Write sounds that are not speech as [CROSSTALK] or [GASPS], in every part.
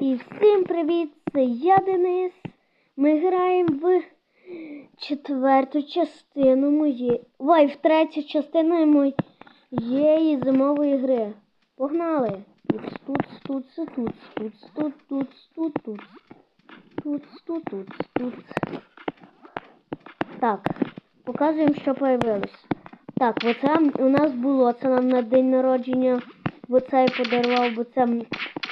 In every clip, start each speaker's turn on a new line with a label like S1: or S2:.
S1: І всім привіт! Це я Денис. Ми граємо в четверту частину моєї. Ой, в третю частину моєї зимової гри. Погнали! Тут, тут, тут, тут, тут, тут, тут, тут, тут, тут, тут, тут, тут. Так, показуємо, що появилось. Так, оце у нас було. Це нам на день народження оцей подарував, бо це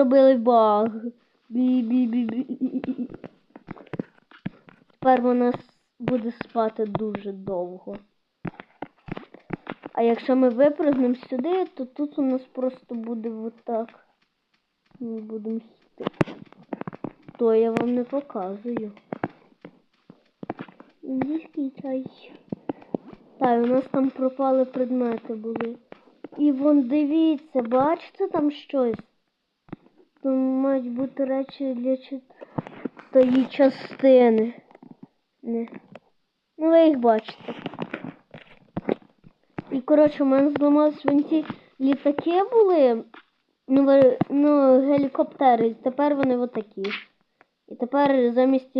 S1: зробили баг. Бі-бі-бі-бі. Тепер вона буде спати дуже довго. А якщо ми випрыгнемо сюди, то тут у нас просто буде отак. Ми будемо йти. То я вам не показую. Індійський чай. Так, у нас там пропали предмети були. І вон дивіться, бачите там щось? Мають бути речі для тої частини. Не. Ну ви їх бачите. І коротше, у мене зламались вон ті літаки були. Ну, ну, гелікоптери. Тепер вони отакі. І тепер замість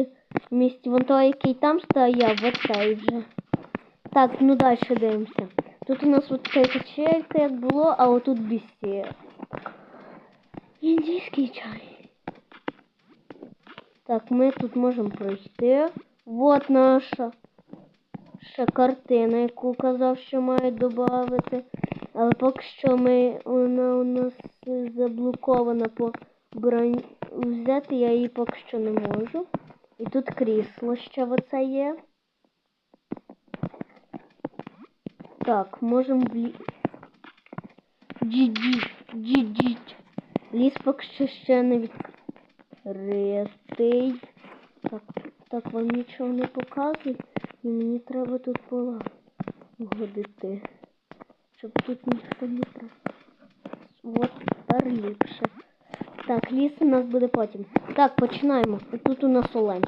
S1: замість вон того, який там стояв, оцей вже. Так, ну далі дивимося. Тут у нас от така качелька, як було, а отут бісє. Індійський чай. Так, ми тут можемо пройти. Вот наша ще картина, яку казав, що має додати. Але поки що ми, вона у нас заблокована по бронь. Взяти я її поки що не можу. І тут крісло ще оце є. Так, можемо влі... Джі-джі, джі-джі. Ліс поки ще не відкритий. Так, так вам нічого не показують. І мені треба тут полагодити. Щоб тут ніхто не трапив. От тепер ліпше. Так, ліс у нас буде потім. Так, починаємо. Тут у нас олень.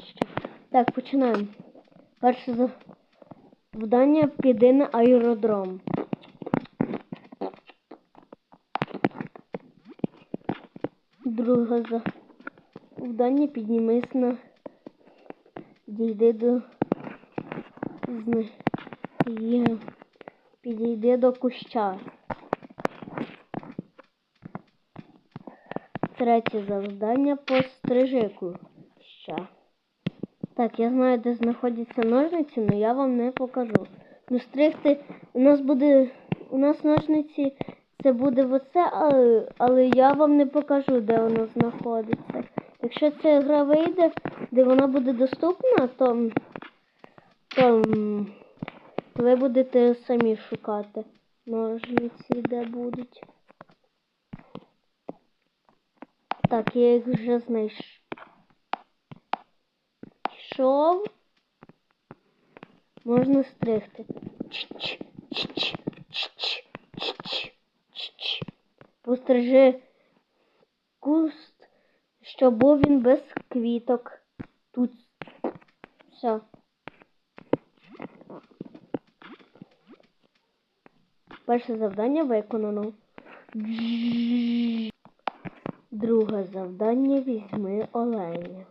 S1: Так, починаємо. Перше завдання піди на аеродром. Друге завдання піднімись на дійди до є- підійди до куща. Третє завдання пострижи куща. Так, я знаю, де знаходяться ножниці, але я вам не покажу. Ну, стригти у нас буде. У нас ножниці це буде оце, але, але я вам не покажу, де воно знаходиться. Якщо ця гра вийде, де вона буде доступна, то, то, ви будете самі шукати ножниці, де будуть. Так, я їх вже знайшов. Можна стригти. Чч, чч, чч, чч, чч. Пострижи куст, щоб був він без квіток. Тут. Все. Перше завдання виконано. Друге завдання візьми оленя.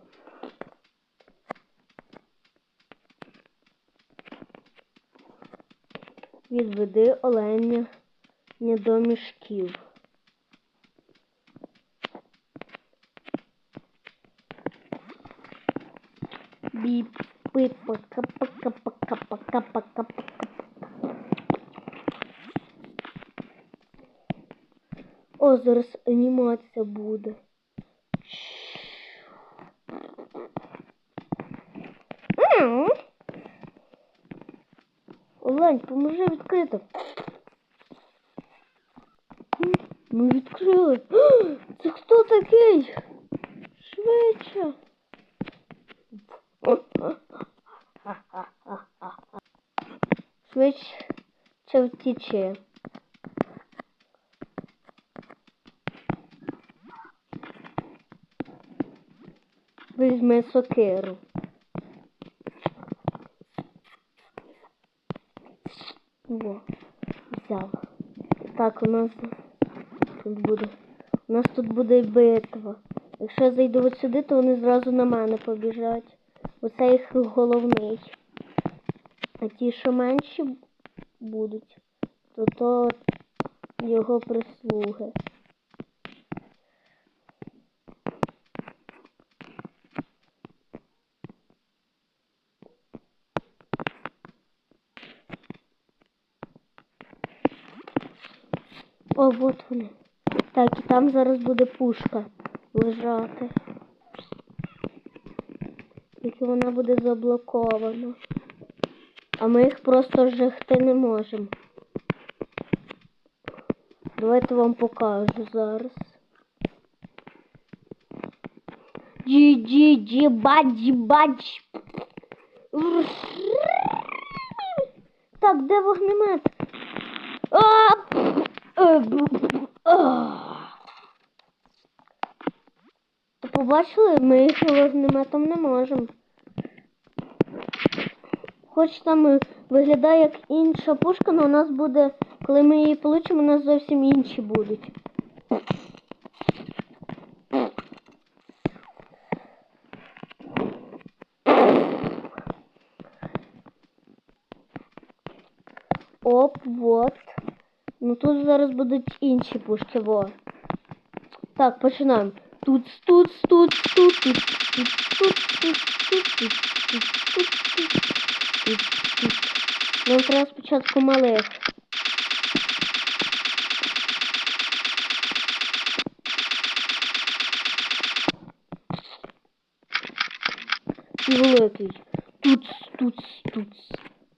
S1: Відведи оленя до мішків. Біп, пип, пока, пока, пока, пока, пока, пока. О, зараз анімація буде. Олень, поможи відкрити. Ми відкрили. Це хто такий? Швидше. Швидше втіче. Візьми сокиру. Во, взяв. Так, у нас тут буде. У нас тут буде битва. Якщо я зайду от сюди, то вони зразу на мене побіжать. Оце їх головний. А ті, що менші будуть, то то його прислуги. О, от вони. Так, і там зараз буде пушка лежати. Тільки вона буде заблокована. А ми їх просто жахти не можемо. Давайте вам покажу зараз. Джі джі джі бадж бадж. Так, де вогнемет? А! Е. То Побачили, ми їх вогнеметом не можемо. Хоч там виглядає як інша пушка, але у нас буде, коли ми її получимо, у нас зовсім інші будуть. Оп, вот. Ну тут зараз будуть інші пушки, во. Так, починаємо. Тут, тут, тут, тут, тут, тут, тут, тут, тут, тут, тут, тут, тут, тут. Нам треба спочатку малих. І великий. Тут, тут, тут.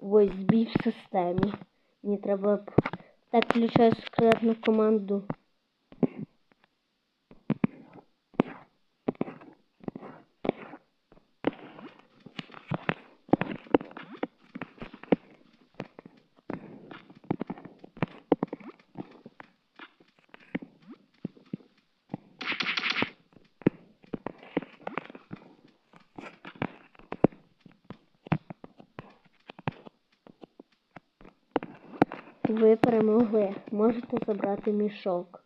S1: Ось збій в системі. Мені треба так включаю секретну команду. Ви перемогли. Можете забрати мішок.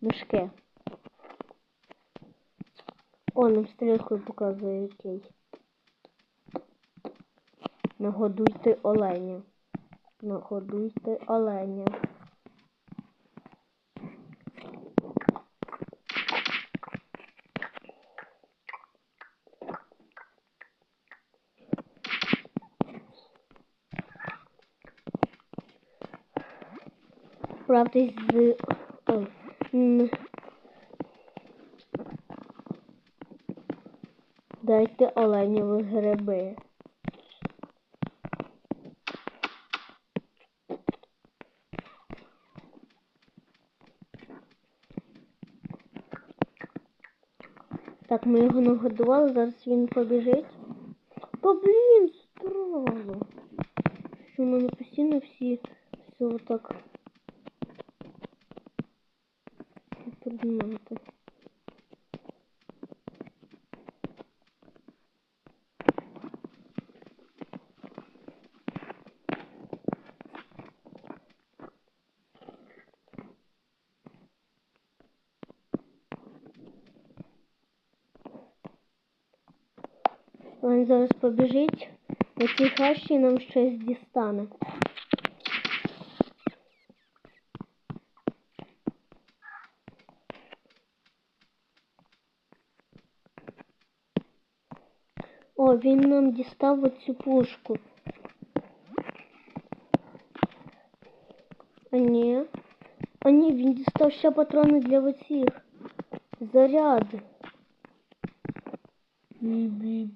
S1: Мішки. О, нам стрілкою показує який. Нагодуйте оленя. Нагодуйте оленя. Справтесь з. Ой. Дайте оленєві гриби. Так, ми його нагодували, зараз він побіжить. Та блін, справа. Що в мене постійно всі все отак. Він зараз побіжить на цій нам щось дістане. О, він нам дістав оцю пушку. А ні. А ні, він дістав ще патрони для оцих. Заряди. Біп-біп.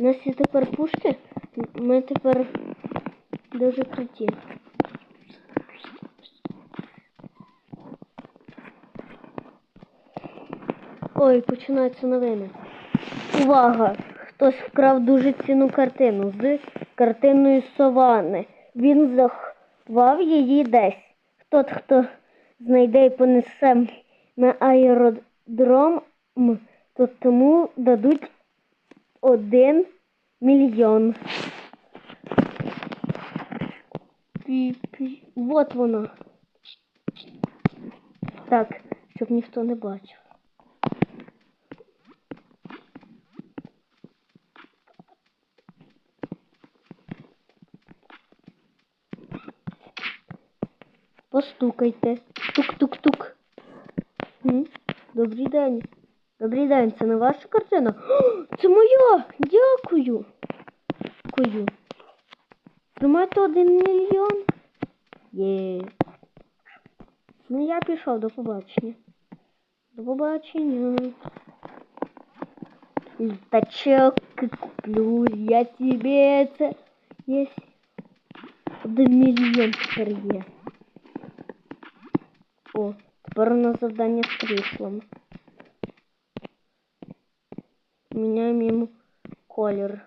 S1: У нас є тепер пушки. Ми тепер дуже круті. Ой, починаються новини. Увага! Хтось вкрав дуже цінну картину з картиною Савани. Він заховав її десь. Хтось, хто знайде і понесе на аеродром, то тому дадуть один мільйон. Вот воно. Так, щоб ніхто не бачив. Постукайте. Тук-тук-тук. Добрий день. Добрий день, це не ваша картина? О, [GASPS] це моя! Дякую. Дякую. Тримайте один мільйон. Є. Ну я пішов, до побачення. До побачення. Літачок куплю я тебе це. Є. Один мільйон тепер є. О, тепер у нас завдання з кріслом. Міняємо йому колір.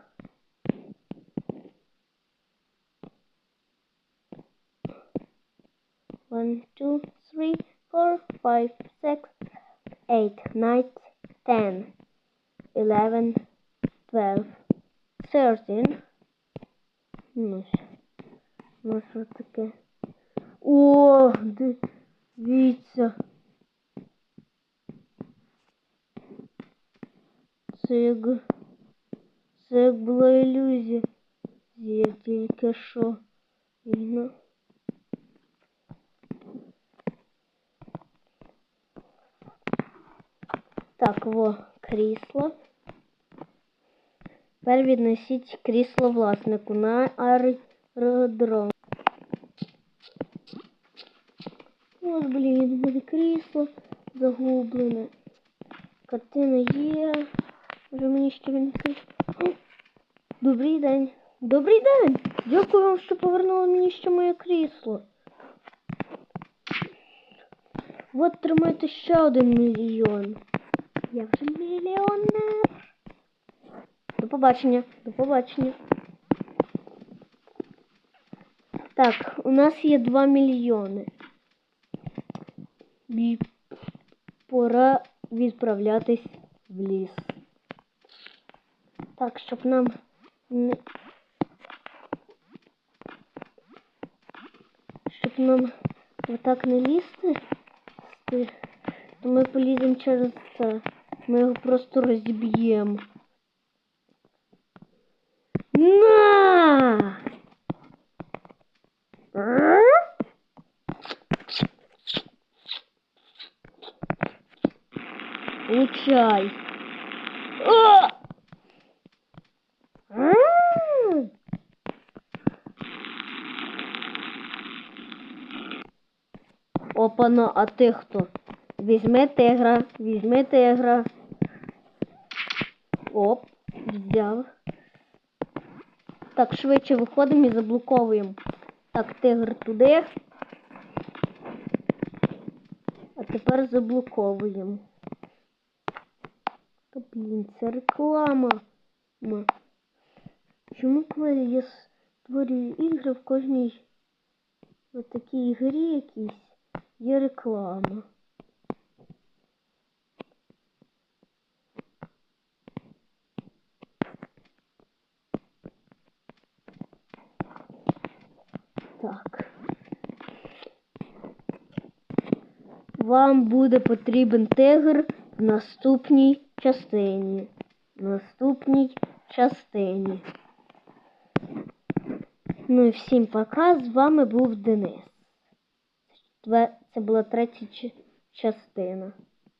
S1: One, two, three, four, five, six, eight, nine, ten, eleven, twelve, thirteen. Ну, що? Ну, що таке? О, дивіться. Як, це як була ілюзія. Тільки що. Ну. Так, во, крісло. Тепер віднесіть крісло власнику на аеродром. От, блін, мене крісло загублене. Картина є. Може мені він. Добрий день. Добрий день! Дякую вам, що повернули мені ще моє крісло. От тримайте ще один мільйон. Я вже мільйонер. До побачення. До побачення. Так, у нас є 2 мільйони. І пора відправлятись в ліс. Так, щоб нам не... Щоб нам отак не лізти, то ми поліземо через це. Ми його просто розіб'ємо. На! Получай. О! М! Опана, а ти хто? Візьми тигра, візьми тигра. Оп, взяв. Так, швидше виходимо і заблоковуємо. Так, тигр туди. А тепер заблоковуємо. Та, блін, це реклама. Ма. Чому коли я створюю ігри в кожній в такій грі якійсь є реклама? Так. Вам буде потрібен тигр в наступній частині. В наступній частині. Ну і всім пока. З вами був Денис. Це була третя частина.